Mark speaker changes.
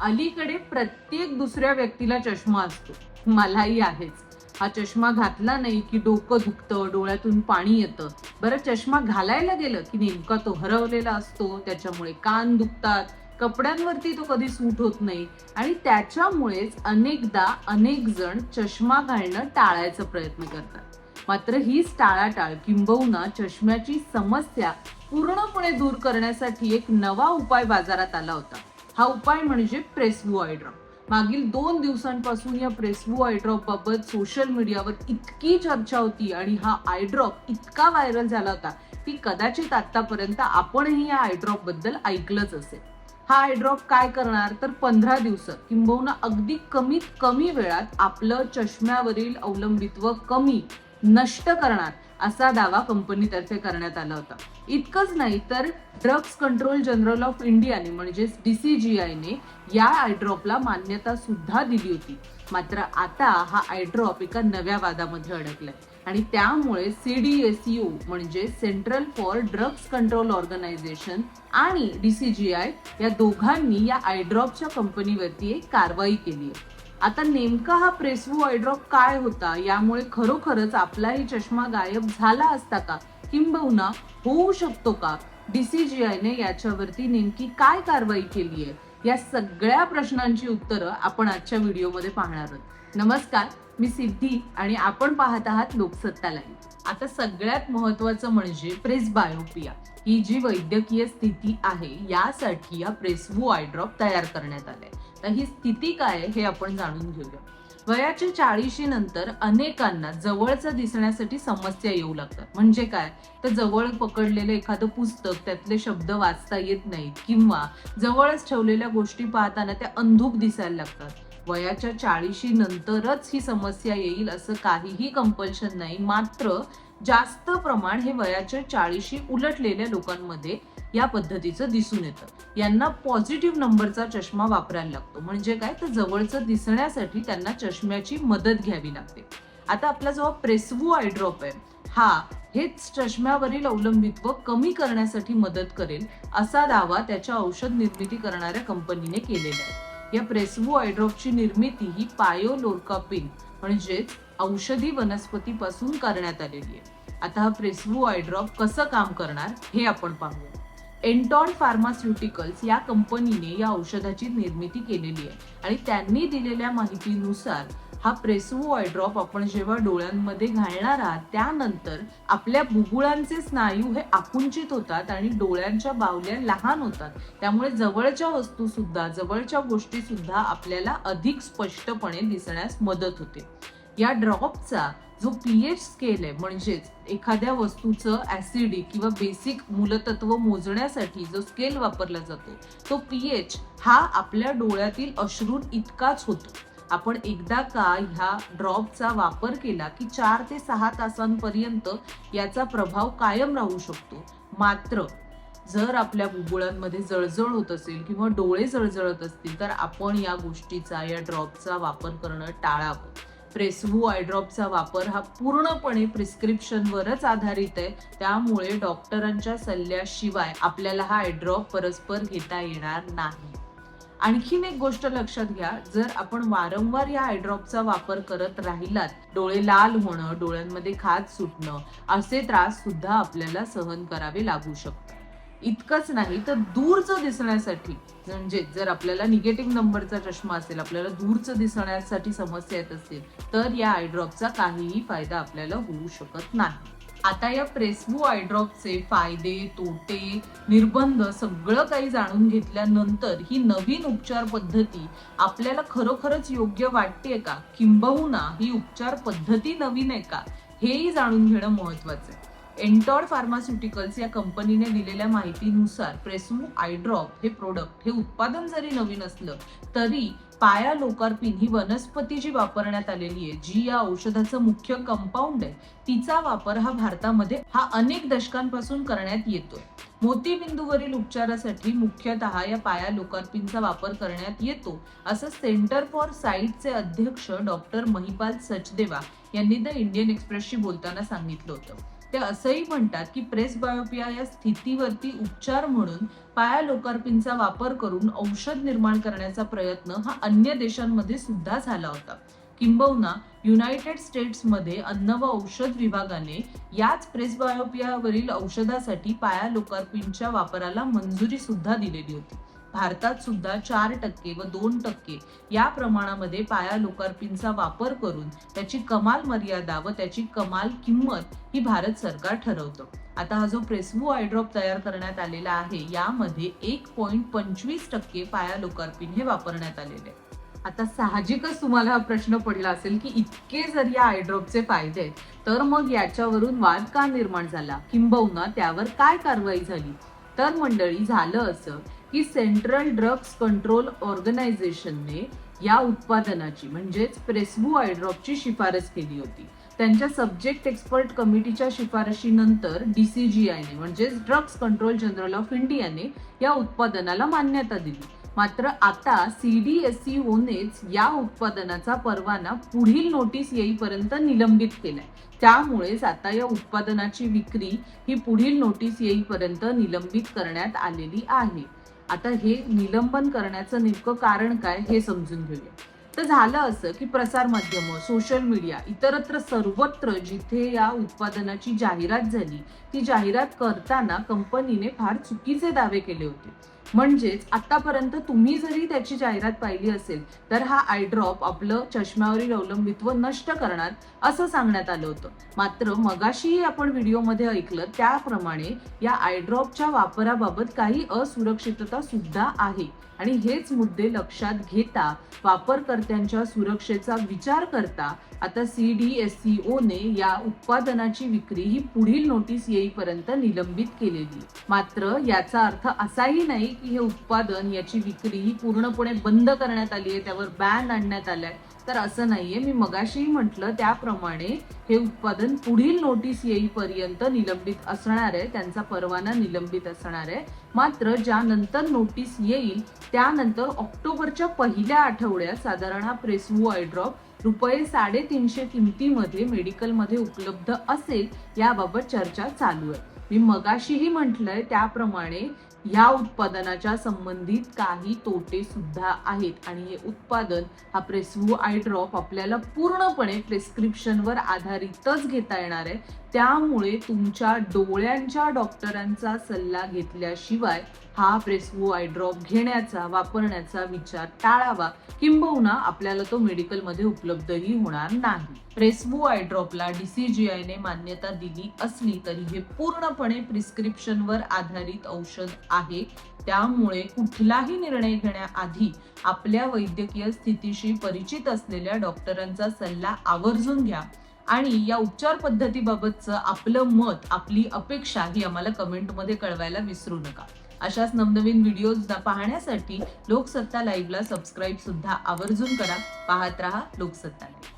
Speaker 1: अलीकडे प्रत्येक दुसऱ्या व्यक्तीला चष्मा असतो. मलाही आहेच. हा चष्मा घातला नाही की डोकं दुखतं डोळ्यातून पाणी येतं. बरं चष्मा घालायला गेलं की नेमका तो हरवलेला असतो त्याच्यामुळे कान दुखतात कपड्यांवरती तो कधी सूट होत नाही आणि त्याच्यामुळेच अनेकदा अनेक जण चष्मा घालणं टाळायचा प्रयत्न करतात. मात्र हीच टाळाटाळ किंबहुना चष्म्याची समस्या पूर्णपणे दूर करण्यासाठी एक नवा उपाय बाजारात आला होता. हा उपाय म्हणजे प्रेसवू आय ड्रॉप मागील दोन दिवसांपासून या प्रेसवू आय ड्रॉप बाबत सोशल मीडियावर इतकी चर्चा होती आणि हा आय ड्रॉप इतका व्हायरल झाला होता की कदाचित आतापर्यंत आपणही या आय ड्रॉपबद्दल ऐकलंच असेल. हा आय ड्रॉप काय करणार? तर पंधरा दिवस किंबहुना अगदी कमीत कमी वेळात आपलं चष्म्यावरील अवलंबित्व कमी नष्ट करणार असा दावा कंपनीतर्फे करण्यात आला होता. इतकंच नाही तर ड्रग्स कंट्रोल जनरल ऑफ इंडियाने म्हणजेच डीसीजीआयने या आयड्रॉपला मान्यता सुद्धा दिली होती. मात्र आता हा आयड्रॉप एका नव्या वादामध्ये अडकलाय. आणि त्यामुळे सीडीएसयू म्हणजे central for drugs control organisation आणि डीसीजीआय या दोघांनी या आयड्रॉपच्या कंपनीवरती एक कारवाई केली आहे. आता नेमका हा प्रेसवू आयड्रॉप काय होता? यामुळे खरोखरच आपलाही चष्मा गायब झाला असता का? किंबहुना होऊ शकतो का? डीसीजीआयने याच्यावरती नेमकी काय कारवाई केली आहे? या सगळ्या प्रश्नांची उत्तरं आपण आजच्या व्हिडिओमध्ये पाहणार आहोत. नमस्कार मी सिद्धी आणि आपण पाहत आहात लोकसत्ता लाईव्ह. आता सगळ्यात महत्वाचं म्हणजे प्रेस बायोपिया. ही जी वैद्यकीय स्थिती आहे यासाठी या प्रेसवू आयड्रॉप तयार करण्यात आलाय. तर ही स्थिती काय आहे हे आपण जाणून घेऊया. वयाच्या चाळीशी नंतर अनेकांना जवळचं दिसण्यासाठी समस्या येऊ लागतात. म्हणजे काय? तर जवळ पकडलेलं एखादं पुस्तक त्यातले शब्द वाचता येत नाहीत किंवा जवळच ठेवलेल्या गोष्टी पाहताना त्या अंधुक दिसायला लागतात. वयाच्या चाळीशी नंतरच ही समस्या येईल असं काहीही कंपल्शन नाही. मात्र जास्त प्रमाण हे वयाच्या चाळीशी उलटलेल्या लोकांमध्ये या पद्धतीचं दिसून येतं. यांना पॉझिटिव्ह नंबरचा चष्मा वापरायला लागतो. म्हणजे काय? तर जवळचं दिसण्यासाठी त्यांना चष्म्याची मदत घ्यावी लागते. आता आपला जो प्रेसवू आयड्रॉप आहे हा हेच चष्म्यावरील अवलंबित्व कमी करण्यासाठी मदत करेल असा दावा त्याच्या औषध निर्मिती करणाऱ्या कंपनीने केलेला आहे. या प्रेसवू आयड्रॉपची निर्मिती ही पायोलोर्कापिन म्हणजेच औषधी वनस्पतीपासून करण्यात आलेली आहे. आता हा प्रेसवू आयड्रॉप कसं काम करणार हे आपण पाहूया. एन्टॉन फार्मास्युटिकल्स या कंपनीने या औषधाची निर्मिती केलेली आहे. आणि त्यांनी दिलेल्या माहितीनुसार हा प्रेसवू आयड्रॉप आपण जेव्हा डोळ्यांमध्ये घालणार आहात त्यानंतर आपल्या बुबुळांचे स्नायू हे आकुंचित होतात आणि डोळ्यांच्या बावल्या लहान होतात. त्यामुळे जवळच्या वस्तू सुद्धा जवळच्या गोष्टी सुद्धा आपल्याला अधिक स्पष्टपणे दिसण्यास मदत होते. या ड्रॉपचा जो पीएच स्केल आहे म्हणजेच एखाद्या वस्तूचं ऍसिडिक किंवा बेसिक मूलतत्व मोजण्यासाठी जो स्केल वापरला जातो तो पीएच हा आपल्या डोळ्यातील अश्रून इतकाच होतो. आपण एकदा का ह्या ड्रॉपचा वापर केला की चार ते सहा तासांपर्यंत याचा प्रभाव कायम राहू शकतो. मात्र जर आपल्या बुबुळांमध्ये जळजळ होत असेल किंवा डोळे जळजळत असतील तर आपण या गोष्टीचा या ड्रॉपचा वापर करणं टाळावं. प्रेसवू आयड्रॉपचा वापर हा पूर्णपणे प्रिस्क्रिप्शनवरच आधारित आहे. त्यामुळे डॉक्टरांच्या सल्ल्याशिवाय आपल्याला हा आयड्रॉप परस्पर घेता येणार नाही. आणखीन एक गोष्ट लक्षात घ्या जर आपण वारंवार या आयड्रॉपचा वापर करत राहिलात डोळे लाल होणं डोळ्यांमध्ये खाज सुटणं असे त्रास सुद्धा आपल्याला सहन करावे लागू शकतात. इतकंच नाही तर दूरचं दिसण्यासाठी म्हणजे जर आपल्याला निगेटिव्ह नंबरचा चष्मा असेल आपल्याला दूरचं दिसण्यासाठी समस्या येत असतील तर या आयड्रॉपचा काहीही फायदा आपल्याला होऊ शकत नाही. आता या प्रेसवू आयड्रॉपचे फायदे तोटे निर्बंध सगळं काही जाणून घेतल्यानंतर ही नवीन उपचार पद्धती आपल्याला खरोखरच योग्य वाटते का? किंबहुना ही उपचार पद्धती नवीन आहे का? हेही जाणून घेणं महत्वाचं आहे. एन्टॉड फार्मास्युटिकल्स या कंपनीने दिलेल्या माहितीनुसार प्रेसमू आयड्रॉप हे प्रोडक्ट हे उत्पादन जरी नवीन असलं तरी पाया लोकार्पिन ही वनस्पती जी वापरण्यात आलेली आहे जी या औषधाचं मुख्य कंपाऊंड आहे तिचा वापर हा भारतामध्ये हा अनेक दशकांपासून करण्यात येतोय. मोतीबिंदूवरील उपचारासाठी मुख्यतः या पाया लोकार्पिनचा वापर करण्यात येतो असं सेंटर फॉर साईटचे अध्यक्ष डॉक्टर महिपाल सचदेवा यांनी द इंडियन एक्सप्रेसशी बोलताना सांगितलं होतं. ते असंही म्हणतात की प्रेस बायोपिया या स्थितीवरती उपचार म्हणून पाया लोकार्पिनचा वापर करून औषध निर्माण करण्याचा प्रयत्न हा अन्य देशांमध्ये सुद्धा झाला होता. किंबहुना युनायटेड स्टेट्समध्ये अन्न व औषध विभागाने याच प्रेस बायोपियावरील औषधासाठी पाया लोकार्पिनच्या वापराला मंजुरी सुद्धा दिलेली होती. भारतात सुद्धा चार टक्के व दोन टक्के या प्रमाणामध्ये पाया लोकार्पिनचा वापर करून त्याची कमाल मर्यादा व त्याची कमाल किंमत ही भारत सरकार ठरवतं. आता हा जो प्रेसवू आयड्रॉप तयार करण्यात आलेला आहे यामध्ये एक पॉईंट पंचवीस टक्के पाया लोकार्पिन हे वापरण्यात आलेले आहे. आता साहजिकच तुम्हाला हा प्रश्न पडला असेल की इतके जर या आयड्रॉपचे फायदे आहेत तर मग याच्यावरून वाद का निर्माण झाला? किंबहुना त्यावर काय कारवाई झाली? तर मंडळी झालं असं की सेंट्रल ड्रग्स कंट्रोल ऑर्गनायझेशनने या उत्पादनाची म्हणजेच प्रेसबू आयड्रॉपची शिफारस केली होती. त्यांच्या सब्जेक्ट एक्सपर्ट कमिटीच्या शिफारशीनंतर डीसीजीआयने म्हणजेच ड्रग्स कंट्रोल जनरल ऑफ इंडियाने या उत्पादनाला मान्यता दिली. मात्र आता सीडीएसईओनेच या उत्पादनाचा परवाना पुढील नोटीस येईपर्यंत निलंबित केलाय. त्यामुळेच आता या उत्पादनाची विक्री ही पुढील नोटीस येईपर्यंत निलंबित करण्यात आलेली आहे. आता हे निलंबन करण्याचं नेमकं कारण काय हे समजून घेऊया. तर झालं असं की प्रसार माध्यम सोशल मीडिया इतरत्र सर्वत्र जिथे या उत्पादनाची जाहिरात झाली ती जाहिरात करताना कंपनीने फार चुकीचे दावे केले होते. म्हणजेच आतापर्यंत तुम्ही जरी त्याची जाहिरात पाहिली असेल तर हा आयड्रॉप आपलं चष्म्यावरील अवलंबित्व नष्ट करणार असं सांगण्यात आलं होतं. मात्र मगाशीही आपण व्हिडिओमध्ये ऐकलं त्याप्रमाणे या आयड्रॉपच्या वापराबाबत काही असुरक्षितता सुद्धा आहे. आणि हेच मुद्दे लक्षात घेता वापरकर्त्यांच्या सुरक्षेचा विचार करता आता सी डी एस सी ओने या उत्पादनाची विक्री ही पुढील नोटीस येईपर्यंत निलंबित केलेली. मात्र याचा अर्थ असाही नाही हे उत्पादन याची विक्री ही पूर्णपणे बंद करण्यात आली आहे त्यावर बॅन आणण्यात आलाय. तर असं नाहीये मी मगाशीही म्हटलं त्याप्रमाणे हे उत्पादन पुढील नोटीस येईपर्यंत निलंबित असणार आहे त्यांचा परवाना निलंबित असणार आहे. मात्र ज्यानंतर नोटीस येईल त्यानंतर ऑक्टोबरच्या पहिल्या आठवड्यात साधारण हा प्रेसवू आयड्रॉप रुपये साडेतीनशे किमतीमध्ये मेडिकलमध्ये उपलब्ध असेल याबाबत चर्चा चालू आहे. मी मगाशीही म्हटलंय त्याप्रमाणे या उत्पादनाच्या संबंधित काही तोटे सुद्धा आहेत. आणि हे उत्पादन हा प्रेसवू आय ड्रॉप आपल्याला पूर्णपणे प्रिस्क्रिप्शनवर आधारितच घेता येणार आहे. त्यामुळे तुमच्या डोळ्यांच्या डॉक्टरांचा सल्ला घेतल्याशिवाय हा प्रेसवो आय ड्रॉप घेण्याचा वापरण्याचा विचार टाळावा. किंबहुना आपल्याला तो मेडिकलमध्ये उपलब्धही होणार नाही. प्रेसवो आय ड्रॉपला डीसीजीआयने मान्यता दिली असली तरी हे पूर्णपणे प्रिस्क्रिप्शनवर आधारित औषध आहे. त्यामुळे कुठलाही निर्णय घेण्याआधी आपल्या वैद्यकीय स्थितीशी परिचित असलेल्या डॉक्टरांचा सल्ला आवर्जून घ्या. आणि या उपचार पद्धतीबाबतचं आपलं मत आपली अपेक्षा ही आम्हाला कमेंटमध्ये कळवायला विसरू नका. अशाच नवनवीन व्हिडिओज पाहण्यासाठी लोकसत्ता लाईव्हला सबस्क्राईब सुद्धा आवर्जून करा. पाहत रहा लोकसत्ता. लाईव्ह